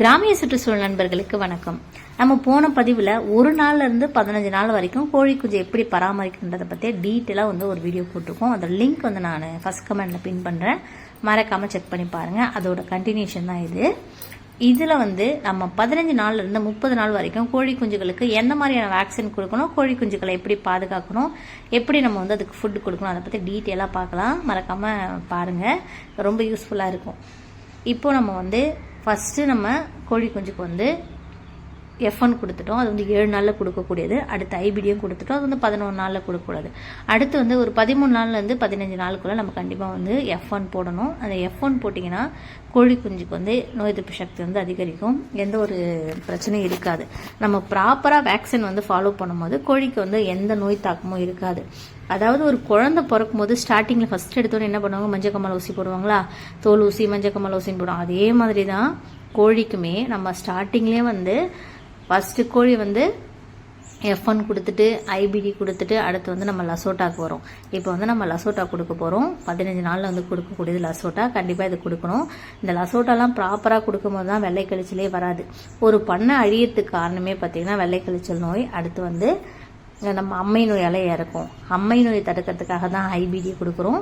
கிராமிய சுற்றுச்சூழல் நண்பர்களுக்கு வணக்கம். நம்ம போன பதிவில் ஒரு நாள்ல இருந்து பதினஞ்சு நாள் வரைக்கும் கோழி குஞ்சு எப்படி பராமரிக்கின்றதை பற்றி டீட்டெயிலாக வந்து ஒரு வீடியோ போட்டிருக்கோம். அதோட லிங்க் வந்து நான் ஃபர்ஸ்ட் கமெண்ட்ல பின் பண்ணுறேன் மறக்காமல் செக் பண்ணி பாருங்கள் அதோட கண்டினியூஷன் தான் இது. இதில் வந்து நம்ம பதினஞ்சு நாள்லேருந்து முப்பது நாள் வரைக்கும் கோழி குஞ்சுகளுக்கு எந்த மாதிரியான வேக்சின் கொடுக்கணும் கோழி குஞ்சுகளை எப்படி பாதுகாக்கணும் எப்படி நம்ம வந்து அதுக்கு ஃபுட் கொடுக்கணும் அதை பற்றி டீட்டெயிலாக பார்க்கலாம். மறக்காமல் பாருங்கள் ரொம்ப யூஸ்ஃபுல்லாக இருக்கும். இப்போ நம்ம வந்து ஃபஸ்ட்டு நம்ம கோழி குஞ்சுக்கு வந்து எஃப் ஒன் கொடுத்துட்டோம். அது வந்து ஏழு நாளில் கொடுக்கக்கூடியது. அடுத்து ஐபிடியும் கொடுத்துட்டோம். அது வந்து பதினொன்று நாளில் கொடுக்கக்கூடாது. அடுத்து வந்து ஒரு பதிமூணு நாள்லேருந்து பதினஞ்சு நாளுக்குள்ளே நம்ம கண்டிப்பாக வந்து எஃப் ஒன் போடணும். அந்த எஃப் ஒன் போட்டிங்கன்னா கோழி குஞ்சுக்கு வந்து நோய் எதிர்ப்பு சக்தி வந்து அதிகரிக்கும். எந்த ஒரு பிரச்சனையும் இருக்காது. நம்ம ப்ராப்பராக வேக்சின் வந்து ஃபாலோ பண்ணும்போது கோழிக்கு வந்து எந்த நோய் தாக்கமும் இருக்காது. அதாவது ஒரு குழந்தை பிறக்கும் போது ஸ்டார்டிங்கில் ஃபஸ்ட் எடுத்தோன்னே என்ன பண்ணுவாங்க? மஞ்சள் கம்மல் ஊசி போடுவாங்களா? தோல் ஊசி மஞ்சள் கம்மல் ஊசின்னு போடுவோம் அதே மாதிரி தான் கோழிக்குமே நம்ம ஸ்டார்டிங்லேயே வந்து ஃபஸ்ட்டு கோழி வந்து எஃப் ஒன் கொடுத்துட்டு ஐபிடி கொடுத்துட்டு அடுத்து வந்து நம்ம லசோட்டாக்கு வரும். இப்போ வந்து நம்ம லசோட்டா கொடுக்க போகிறோம் பதினஞ்சு நாளில் வந்து கொடுக்கக்கூடியது லசோட்டா. கண்டிப்பாக இது கொடுக்கணும். இந்த லசோட்டாலாம் ப்ராப்பராக கொடுக்கும்போது தான் வெள்ளை கழிச்சலே வராது. ஒரு பண்ணை அழியறதுக்கு காரணமே பார்த்தீங்கன்னா வெள்ளை கழிச்சல் நோய். அடுத்து வந்து நம்ம அம்மை நோயால் இறக்கும். அம்மை நோய் தடுக்கிறதுக்காக தான் ஐபிடி கொடுக்குறோம்.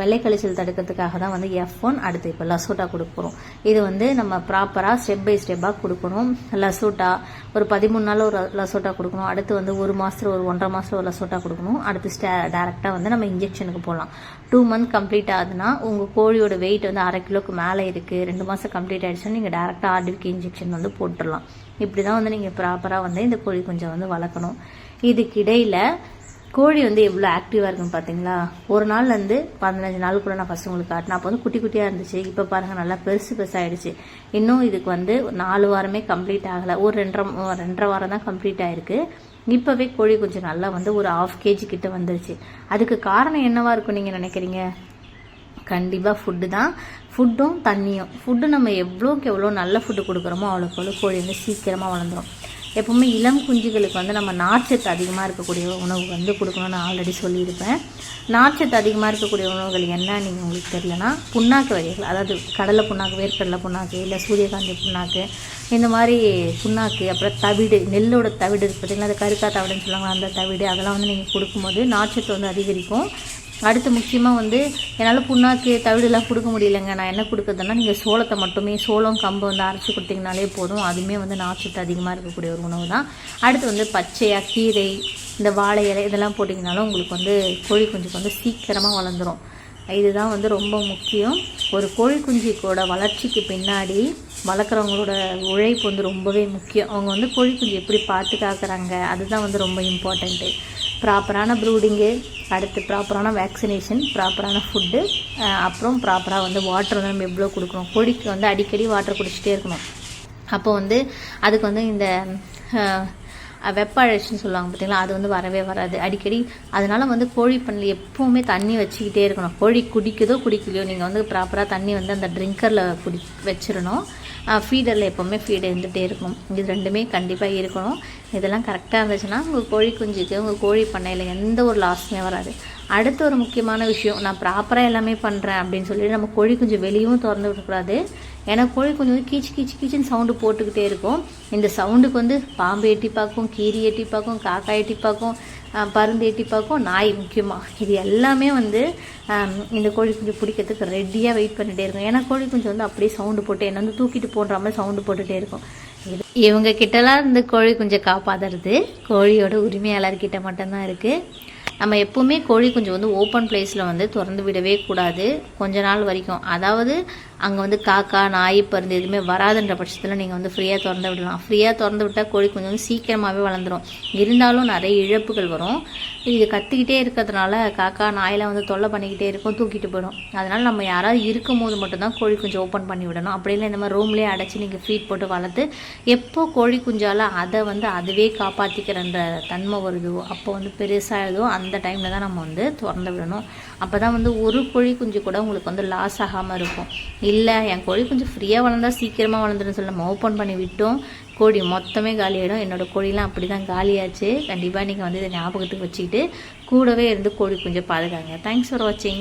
வெள்ளை கழிச்சல் தடுக்கிறதுக்காக தான் வந்து எஃப் ஒன் அடுத்து இப்போ லசோட்டா கொடுக்குறோம் இது வந்து நம்ம ப்ராப்பராக ஸ்டெப் பை ஸ்டெப்பாக கொடுக்கணும். லசோட்டா ஒரு பதிமூணு நாள் ஒரு லசோட்டா கொடுக்கணும். அடுத்து வந்து ஒரு மாதத்தில் ஒரு ஒன்றரை மாதத்தில் ஒரு லசோட்டா கொடுக்கணும். அடுத்து ஸ்டே டேரெக்டாக வந்து நம்ம இன்ஜெக்ஷனுக்கு போகலாம் டூ மந்த் கம்ப்ளீட் ஆகுதுன்னா உங்கள் கோழியோட வெயிட் வந்து அரை கிலோக்கு மேலே இருக்குது ரெண்டு மாதம் கம்ப்ளீட் ஆகிடுச்சுன்னா நீங்கள் டேரெக்டாக ஆர்டிவிக்கு இன்ஜெக்ஷன் வந்து போட்டுடலாம். இப்படி தான் வந்து நீங்கள் ப்ராப்பராக வந்து இந்த கோழி குஞ்சை வந்து வளர்க்கணும். இதுக்கிடையில் கோழி வந்து எவ்வளோ ஆக்டிவாக இருக்குன்னு பார்த்தீங்களா ஒரு நாள்லேருந்து பதினஞ்சு நாளுக்குள்ளே நான் ஃபஸ்ட் உங்களுக்கு காட்டினேன். அப்போ வந்து குட்டி குட்டியாக இருந்துச்சு. இப்போ பாருங்கள் நல்லா பெருசு பெருசாகிடுச்சு இன்னும் இதுக்கு வந்து நாலு வாரமே கம்ப்ளீட் ஆகலை. ஒரு ரெண்டரை ரெண்டரை வாரம் தான் கம்ப்ளீட் ஆகிருக்கு இப்போவே கோழி கொஞ்சம் நல்லா வந்து ஒரு ஆஃப் கேஜி கிட்ட வந்துருச்சு. அதுக்கு காரணம் என்னவா இருக்கும் நீங்கள் நினைக்கிறீங்க? கண்டிப்பாக ஃபுட்டு தான். ஃபுட்டும் தண்ணியும். ஃபுட்டு நம்ம எவ்வளோக்கு எவ்வளோ நல்ல ஃபுட்டு கொடுக்குறோமோ அவ்வளோக்கு அவ்வளோ கோழி வந்து சீக்கிரமாக வளர்ந்துடும் எப்பவுமே இளம் குஞ்சுகளுக்கு வந்து நம்ம நார்ச்சத்து அதிகமாக இருக்கக்கூடிய உணவு வந்து கொடுக்கணும்னு நான் ஆல்ரெடி சொல்லியிருப்பேன். நார்ச்சத்து அதிகமாக இருக்கக்கூடிய உணவுகள் என்ன நீங்கள் உங்களுக்கு தெரியலனா புண்ணாக்கு வகைகள். அதாவது கடலை புண்ணாக்கு வேர்க்கடலை புண்ணாக்கு இல்லை சூரியகாந்தி புண்ணாக்கு இந்த மாதிரி புண்ணாக்கு அப்புறம் தவிடு நெல்லோட தவிடு பார்த்தீங்களா அது கருக்கா தவிடுன்னு சொல்லுவாங்க அந்த தவிடு அதெல்லாம் வந்து நீங்கள் கொடுக்கும்போது நார்ச்சத்து வந்து அதிகரிக்கும். அடுத்து முக்கியமாக வந்து என்னால் புண்ணாக்கு தவிடுலாம் கொடுக்க முடியலைங்க. நான் என்ன கொடுக்குறதுனா நீங்கள் சோளத்தை மட்டுமே சோளம் கம்பு வந்து அரைச்சி கொடுத்தீங்கனாலே போதும். அதுவுமே வந்து நார்ச்சத்து அதிகமாக இருக்கக்கூடிய ஒரு உணவு தான். அடுத்து வந்து பச்சையாக கீரை இந்த வாழை இலை இதெல்லாம் போட்டிங்கனாலும் உங்களுக்கு வந்து கோழி குஞ்சுக்கு வந்து சீக்கிரமாக வளர்ந்துடும் இதுதான் வந்து ரொம்ப முக்கியம். ஒரு கோழி குஞ்சிக்கோட வளர்ச்சிக்கு பின்னாடி வளர்க்குறவங்களோட உழைப்பு வந்து ரொம்பவே முக்கியம். அவங்க வந்து கோழி குஞ்சு எப்படி பார்த்து காக்குறாங்க அதுதான் வந்து ரொம்ப இம்பார்ட்டண்ட்டு ப்ராப்பரான ப்ரூடிங்கு அடுத்து ப்ராப்பரான வேக்சினேஷன் ப்ராப்பரான ஃபுட்டு அப்புறம் ப்ராப்பராக வந்து வாட்டர் வந்து நம்ம எவ்வளோ கொடுக்கணும்? கோழிக்கு வந்து அடிக்கடி வாட்டர் குடிச்சிட்டே இருக்கணும். அப்போ வந்து அதுக்கு வந்து இந்த வெப்ப அழற்சின்னு சொல்லுவாங்க பார்த்தீங்களா அது வந்து வரவே வராது. அடிக்கடி அதனால் வந்து கோழி பண்ணல எப்போவுமே தண்ணி வச்சுக்கிட்டே இருக்கணும். கோழி குடிக்குதோ குடிக்கலையோ நீங்கள் வந்து ப்ராப்பராக தண்ணி வந்து அந்த ட்ரிங்கரில் குடி வச்சிடணும். ஃபீடரில் எப்போவுமே ஃபீடு இருந்துகிட்டே இருக்கும். இது ரெண்டுமே கண்டிப்பாக இருக்கணும். இதெல்லாம் கரெக்டாக இருந்துச்சுன்னா உங்கள் கோழி குஞ்சுக்கு உங்கள் கோழி பண்ணையில் எந்த ஒரு லாஸுமே வராது. அடுத்த ஒரு முக்கியமான விஷயம் நான் ப்ராப்பராக எல்லாமே பண்ணுறேன் அப்படின்னு சொல்லி நம்ம கோழி குஞ்சு வெளியும் திறந்து விடக்கூடாது. ஏன்னா கோழி குஞ்சு வந்து கீச்சு கீச்சு கீச்சுன்னு சவுண்டு போட்டுக்கிட்டே இருக்கும். இந்த சவுண்டுக்கு வந்து பாம்பு எட்டி பார்க்கும் கீரி எட்டி பார்க்கும் காக்கா எட்டி பார்க்கும் பருந்து எட்டி பார்க்கும் நாய் முக்கியமாக இது எல்லாமே வந்து இந்த கோழி குஞ்சு பிடிக்கிறதுக்கு ரெடியாக வெயிட் பண்ணிகிட்டே இருக்கும். ஏன்னா கோழி குஞ்சு வந்து அப்படியே சவுண்டு போட்டு என்னை வந்து தூக்கிட்டு போன்ற மாதிரி சவுண்டு போட்டுகிட்டே இருக்கும். இவங்க கிட்டலாம் இந்த கோழி குஞ்சை காப்பாற்றுறது கோழியோட உரிமையாளர்கிட்ட மட்டும்தான் இருக்குது நம்ம எப்போவுமே கோழி குஞ்சு வந்து ஓப்பன் பிளேஸில் வந்து திறந்து விடவே கூடாது. கொஞ்ச நாள் வரைக்கும். அதாவது அங்கே வந்து காக்கா நாய் பருந்து எதுவுமே வராதுன்ற பட்சத்தில் நீங்கள் வந்து ஃப்ரீயாக திறந்து விடலாம். ஃப்ரீயாக திறந்து விட்டால் கோழி குஞ்சு வந்து சீக்கிரமாகவே வளர்ந்துடும் இருந்தாலும் நிறைய இழப்புகள் வரும். இது கற்றுக்கிட்டே இருக்கிறதுனால காக்கா நாயெல்லாம் வந்து தொல்லை பண்ணிக்கிட்டே இருக்கும் தூக்கிட்டு போயிடும். அதனால் நம்ம யாராவது இருக்கும் போது மட்டும்தான் கோழி குஞ்சு ஓப்பன் பண்ணி விடணும். அப்படி இல்லை இந்த மாதிரி ரூம்லேயே அடைச்சி நீங்கள் ஃபீட் போட்டு வளர்த்து எப்போ கோழி குஞ்சால் அதை வந்து அதுவே காப்பாற்றிக்கிறன்ற தன்மை வருதோ அப்போ வந்து பெருசாகுதோ அந்த அந்த டைமில் தான் நம்ம வந்து திறந்து விடணும். அப்போ தான் வந்து ஒரு கோழி குஞ்சு கூட உங்களுக்கு வந்து லாஸ் ஆகாமல் இருக்கும். இல்லை என் கோழி குஞ்சு ஃப்ரீயாக வளர்ந்தா சீக்கிரமாக வளர்ந்துடும் சொல்லி நம்ம ஓப்பன் பண்ணி விட்டோம். கோழி மொத்தமே காலியாகிடும் என்னோடய கோழிலாம் அப்படி தான் காலியாச்சு. கண்டிப்பாக நீங்கள் வந்து இதை ஞாபகத்துக்கு வச்சுக்கிட்டு கூடவே இருந்து கோழி குஞ்சை பாதுகாங்க தேங்க்ஸ் ஃபார் வாட்சிங்